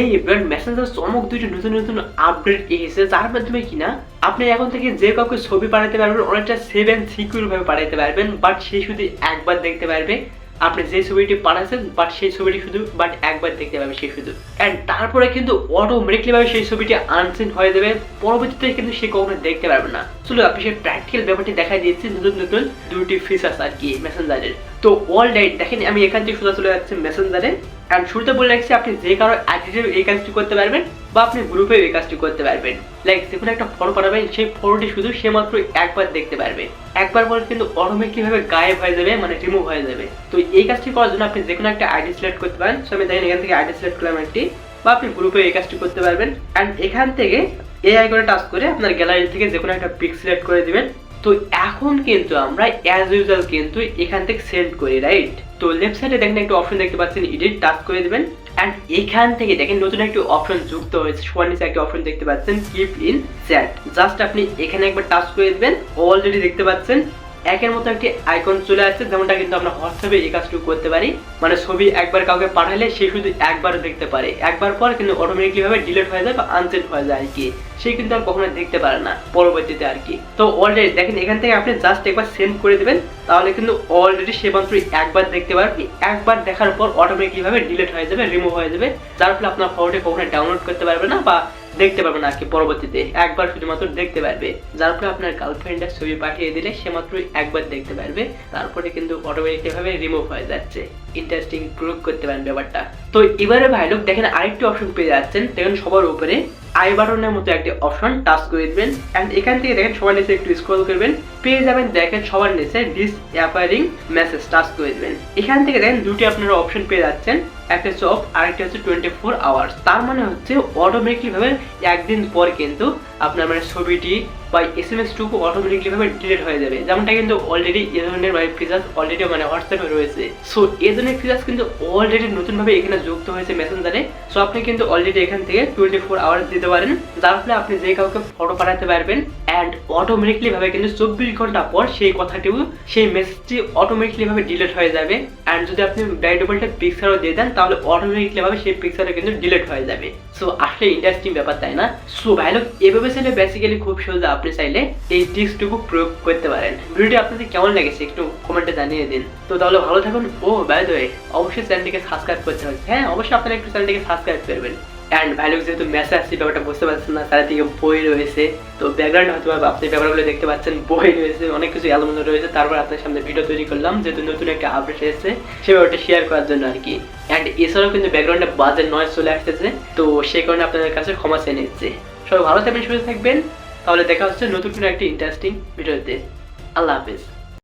এই brand Messenger চমক দুইটা নতুন নতুন আপডেট এসেছে, যার মাধ্যমে কিনা আপনি এখন থেকে যে কাউকে ছবি পাঠাতে পারবেন, অনেকটা সেভ অ্যান্ড সিকিউর ভাবে পাঠাতে পারবেন বাট সে শুধু একবার দেখতে পারবে। আপনি যে ছবিটি পাঠাচ্ছেন বাট সেই ছবিটি শুধু বাট একবার দেখতে পাবে সে শুধু। অ্যান্ড তারপরে কিন্তু অটোমেটিকলি ভাবে সেই ছবিটি আনসেন্ট হয়ে যাবে, পরবর্তীতে কিন্তু সে কখনো দেখতে পারবে না। চলো আপনি সেই প্র্যাকটিক্যাল ব্যাপারটি দেখা দিয়েছি নতুন নতুন দুটি ফিচার্স আর কি মেসেঞ্জারের তো অল রাইট দেখেন, আমি এখান থেকে সোজা চলে যাচ্ছি মেসেঞ্জারে অ্যান্ড শুরুতে বলে রাখছি, আপনি যে কারও আইডিতে এই কাজটি করতে পারবেন, বা আপনি গ্রুপে এই কাজটি করতে পারবেন। লাইক যে কোনো একটা ফটো পাঠাবেন সেই ফটোটি শুধু সে মাত্র একবার দেখতে পারবে। একবার পর কিন্তু অটোমেটিকলি ভাবে গায়েব হয়ে যাবে মানে রিমুভ হয়ে যাবে। তো এই কাজটি করার জন্য আপনি যে কোনো একটা আইডি সিলেক্ট করতে পারেন। সো আমি দেখেন, এখান থেকে আইডি সিলেক্ট করলাম একটি, বা আপনি গ্রুপে এই কাজটি করতে পারবেন। অ্যান্ড এখান থেকে এই আইকনে টাচ করে আপনার গ্যালারি থেকে যে কোনো একটা পিক সিলেক্ট করে দিবেন। তো এখন কিন্তু আমরা অ্যাজ ইউজুয়াল কিন্তু এখান থেকে সেন্ড করি রাইট তো লেফট সাইডে দেখেন একটা অপশন দেখতে পাচ্ছেন এডিট টাচ করে দেবেন। অ্যান্ড এখান থেকে দেখেন নতুন একটি অপশন যুক্ত হয়েছে সবার নিচে একটা অপশন দেখতে পাচ্ছেন কিপ ইন চ্যাট জাস্ট আপনি এখানে একবার টাচ করে দেবেন অলরেডি দেখতে পাচ্ছেন একের মতো একটি আইকন চলে আসছে, যেমনটা কিন্তু আমরা হোয়াটসঅ্যাপে এই কাজটুকু করতে পারি। মানে ছবি একবার কাউকে পাঠালে সে শুধু একবার দেখতে পারে। একবার পর কিন্তু অটোমেটিকলি ভাবে ডিলিট হয়ে যায় বা আনসেন্ড হয়ে যায় আর কি। সে কিন্তু আর কখনো দেখতে পারে না, পরবর্তীতে আর কি। তো অলরেডি দেখেন, এখান থেকে আপনি জাস্ট একবার সেন্ড করে দেবেন, তাহলে কিন্তু অলরেডি সে মাত্র একবার দেখতে পারবে। একবার দেখার পর অটোমেটিকলি ভাবে ডিলিট হয়ে যাবে রিমুভ হয়ে যাবে। যার ফলে আপনার ফটোটি কখনো ডাউনলোড করতে পারবে না বা দেখতে পারবে না আর কি পরবর্তীতে। একবার শুধুমাত্র দেখতে পারবে। যার ফলে আপনার গার্লফ্রেন্ডের ছবি পাঠিয়ে দিলে সে মাত্র একবার দেখতে পারবে। তারপরে কিন্তু অটোমেটিকভাবে রিমুভ হয়ে যাচ্ছে। ইন্টারেস্টিং প্রয়োগ করতে পারেন ব্যাপারটা। তো এবারে ভাই লোক দেখেন আরেকটি অপশন পেয়ে যাচ্ছেন। দেখেন সবার উপরে। আই বাটনের মতো একটি অপশন, টাচ করে দেবেন। অ্যান্ড এখান থেকে দেখেন সবার নিচে একটু স্ক্রল করবেন। পেয়ে যাবেন, দেখেন সবার নিচে ডিস অ্যাপারিং মেসেজ টাচ করে দেবেন। এখান থেকে দেখেন দুটি আপনারা অপশন পেয়ে যাচ্ছেন। একটা হচ্ছে অফ আরেকটা হচ্ছে টোয়েন্টি ফোর আওয়ার্স তার মানে হচ্ছে অটোমেটিকভাবে একদিন পর কিন্তু আপনার মানে ছবিটি বা এস এম এস টুকু অটোমেটিকলি ভাবে ডিলিট হয়ে যাবে, যেমনটা কিন্তু অলরেডি এ ধরনের মানে ফিচার্স অলরেডি মানে হোয়াটসঅ্যাপে রয়েছে। সো এ ধরনের ফিচার্স কিন্তু অলরেডি নতুনভাবে এখানে যুক্ত হয়েছে মেসেঞ্জারে সো আপনি কিন্তু অলরেডি এখান থেকে টোয়েন্টি ফোর আওয়ার্স দিতে পারেন। যার ফলে আপনি যে কাউকে ফটো পাঠাতে পারবেন অ্যান্ড অটোমেটিকলি ভাবে কিন্তু চব্বিশ ঘণ্টা পর সেই কথাটিও, সেই মেসেজটি অটোমেটিকলি ভাবে ডিলিট হয়ে যাবে। অ্যান্ড যদি আপনি ডাইডেবলটা পিকচারও দিয়ে দেন, তাহলে অটোমেটিকলি ভাবে সেই পিকচারটা কিন্তু ডিলিট হয়ে যাবে। সো আসলে ইন্টারেস্টিং ব্যাপার, তাই না? সো ভাই লোক, এভাবে চাইলে বেসিক্যালি খুব সহজে আপনি চাইলে এই টিপসটুকু প্রয়োগ করতে পারেন। ভিডিওটি আপনাদের কেমন লেগেছে একটু কমেন্টে জানিয়ে দিন। তো তাহলে ভালো থাকুন। ও বাই দ্য অবশ্যই চ্যানেলটিকে সাবস্ক্রাইব করতে হবে। হ্যাঁ অবশ্যই আপনারা একটু চ্যানেলটিকে সাবস্ক্রাইব করবেন। অ্যান্ড ভ্যালু যেহেতু মেসেজ আসছে, ব্যাপারটা বুঝতে পারছেন না চারিদিকে বই রয়েছে। তো ব্যাকগ্রাউন্ড হয়তো আপনি ব্যাপারগুলো দেখতে পাচ্ছেন, বই রয়েছে, অনেক কিছু এলোমেলো রয়েছে। তারপর আপনার সামনে ভিডিও তৈরি করলাম, যেহেতু নতুন একটা আপডেট এসেছে, সে ব্যাপারটা শেয়ার করার জন্য আর কি। অ্যান্ড এছাড়াও কিন্তু ব্যাকগ্রাউন্ডে বাজে নয়েজ চলে আসতেছে, তো সেই কারণে আপনাদের কাছে ক্ষমা চেয়ে নিচ্ছে। সবাই ভালো থাকবেন, সুস্থ থাকবেন। তাহলে দেখা হচ্ছে নতুন কোনো একটি ইন্টারেস্টিং ভিডিওতে আল্লাহ হাফিজ।